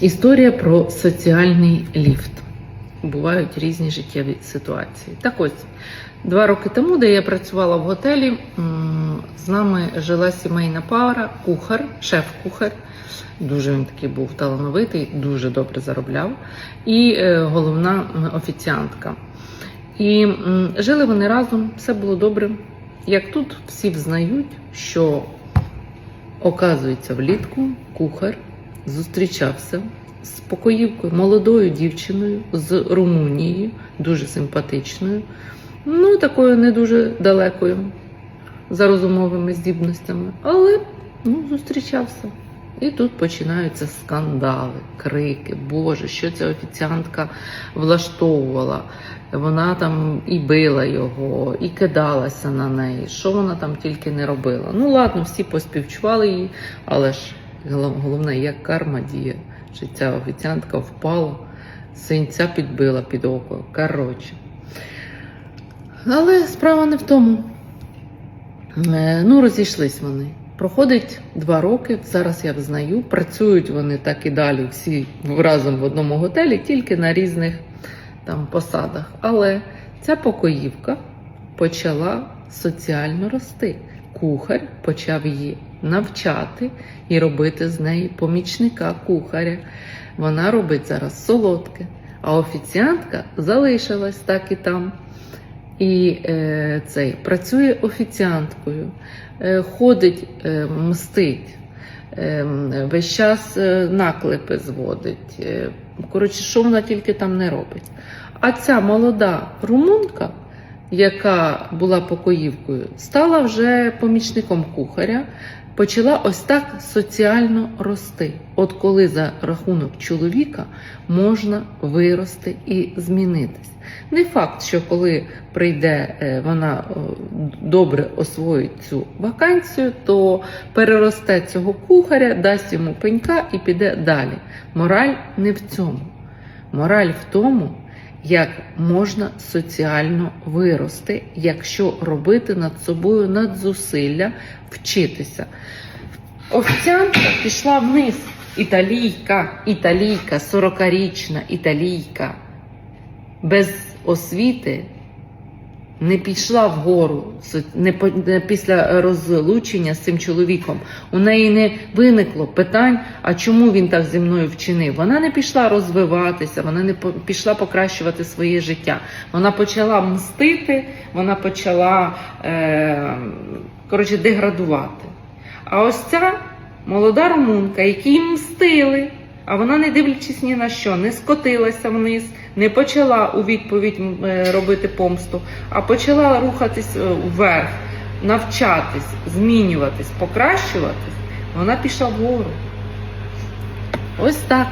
Історія про соціальний ліфт. Бувають різні життєві ситуації. Так ось, два роки тому, де я працювала в готелі, з нами жила сімейна пара, кухар, шеф-кухар. Дуже він такий був талановитий, дуже добре заробляв. І е, головна офіціантка. І жили вони разом, все було добре. Як тут всі взнають, що оказується влітку кухар зустрічався з покоївкою, молодою дівчиною з Румунії, дуже симпатичною, ну такою не дуже далекою за розумовими здібностями, але ну, зустрічався. І тут починаються скандали, крики. Боже, що ця офіціантка влаштовувала. Вона там і била його, і кидалася на неї. Що вона там тільки не робила. Ну ладно, всі поспівчували її, але ж головне, як карма діє, що ця офіціантка впала, синця підбила під око. Коротше. Але справа не в тому. Е, Ну, розійшлись вони. Проходить два роки, зараз я взнаю, працюють вони так і далі, всі разом в одному готелі, тільки на різних там посадах. Але ця покоївка почала соціально рости. Кухар почав її навчати і робити з неї помічника кухаря. Вона робить зараз солодке, а офіціантка залишилась так і там. І е, цей працює офіціанткою, е, ходить, е, мстить, е, весь час е, наклепи зводить. Е, коротше, що вона тільки там не робить. А ця молода румунка, яка була покоївкою, стала вже помічником кухаря, почала ось так соціально рости. От коли за рахунок чоловіка можна вирости і змінитись. Не факт, що коли прийде е, вона добре освоїть цю вакансію, то переросте цього кухаря, дасть йому пенька і піде далі. Мораль не в цьому. Мораль в тому, як можна соціально вирости, якщо робити над собою надзусилля, вчитися. Офіціантка пішла вниз. Італійка, італійка, 40-річна італійка без освіти не пішла вгору не, після розлучення з цим чоловіком. У неї не виникло питань, а чому він так зі мною вчинив. Вона не пішла розвиватися, вона не пішла покращувати своє життя. Вона почала мстити, вона почала е, коротше, деградувати. А ось ця молода румунка, якій мстили, а вона, не дивлячись ні на що, не скотилася вниз, не почала у відповідь е, робити помсту, а почала рухатись е, вверх, навчатись, змінюватись, покращуватись, вона пішла вгору. Ось так.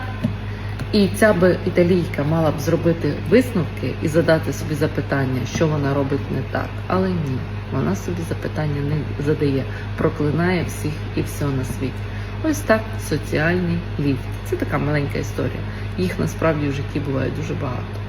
І ця би італійка мала б зробити висновки і задати собі запитання, що вона робить не так. Але ні, вона собі запитання не задає, проклинає всіх і все на світі. Ось так соціальний ліфт. Це така маленька історія. Їх насправді в житті буває дуже багато.